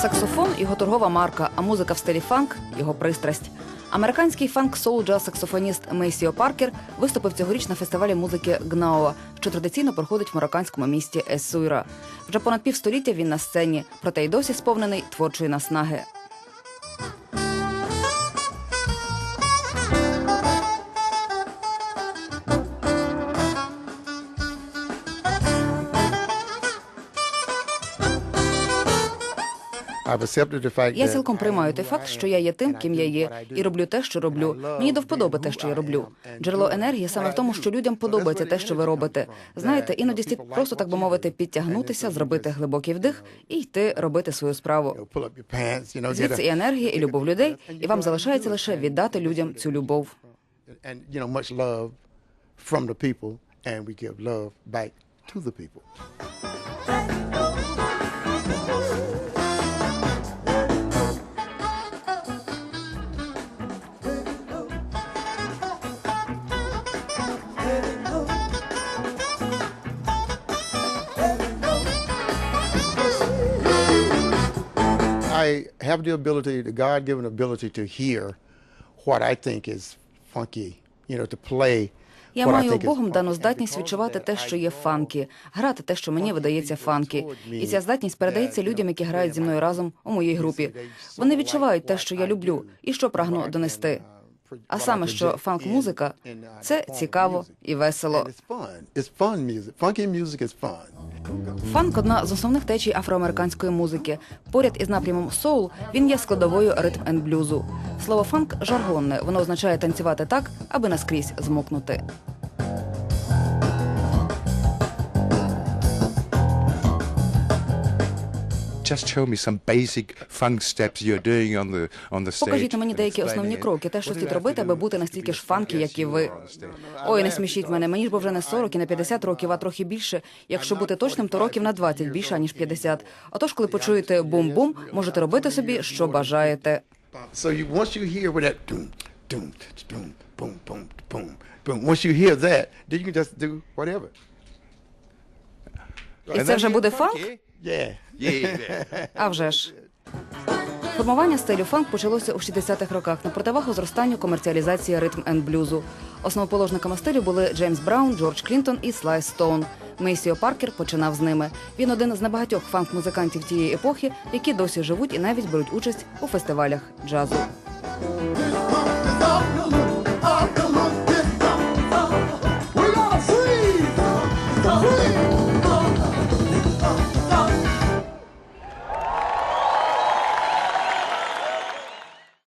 Саксофон його торгова марка, а музика в стилі фанк його пристрасть. Американський фанк солджа саксофоніст Мейсіо Паркер виступив цьогоріч на фестивалі музики Гнаоа, що традиційно проходить в марокканському місті Есуйра. Вже понад півстоліття він на сцені, проте й досі сповнений творчої наснаги. Я цілком приймаю той факт, що я є тим, ким я є, і роблю те, що роблю. Мені до вподоби те, що я роблю. Джерело енергії саме в тому, що людям подобається те, що ви робите. Знаєте, іноді слід просто так би мовити підтягнутися, зробити глибокий вдих і йти робити свою справу. Звідси і енергія, і любов людей, і вам залишається лише віддати людям цю любов. From the people, and we give love back to the people. I have the ability, the God-given ability to hear what I think is funky, you know, to play Я маю Богом дану здатність відчувати те, що є фанкі, грати те, що мені видається фанкі. І ця здатність передається людям, які грають зі мною разом у моїй групі. Вони відчувають те, що я люблю, і що прагну донести. А саме, що фанк-музика – це цікаво і весело. Фанк одна з основних течій афроамериканської музики. Поряд із напрямом соул він є складовою ритм енд блюзу. Слово фанк жаргонне. Воно означає танцювати так, аби наскрізь змокнути. Just show me some basic funk steps you're doing on the on the stage. Покажіть мені деякі основні кроки, те, що слід робити, аби бути настільки ж фанкі, funky як і ви. Ой, не смішіть мене. Мені ж бо вже не 40 і не 50 років, а трохи більше. Якщо бути точним, то років на 20 більше ніж 50. Отож, коли почуєте бум-бум, можете робити собі, що бажаєте. So you once you hear with that doom, doom, doom, boom, boom, boom, boom. Once you hear that, then you can just do whatever. І це вже буде фанк? Yeah. А вже ж. Формування стилю фанк почалося у 60-х роках на противагу зростанню комерціалізації ритм енд блюзу. Основоположниками стилю були Джеймс Браун, Джордж Клінтон і Слай Стоун. Мейсіо Паркер починав з ними. Він один з небагатьох фанк-музикантів тієї епохи, які досі живуть і навіть беруть участь у фестивалях джазу.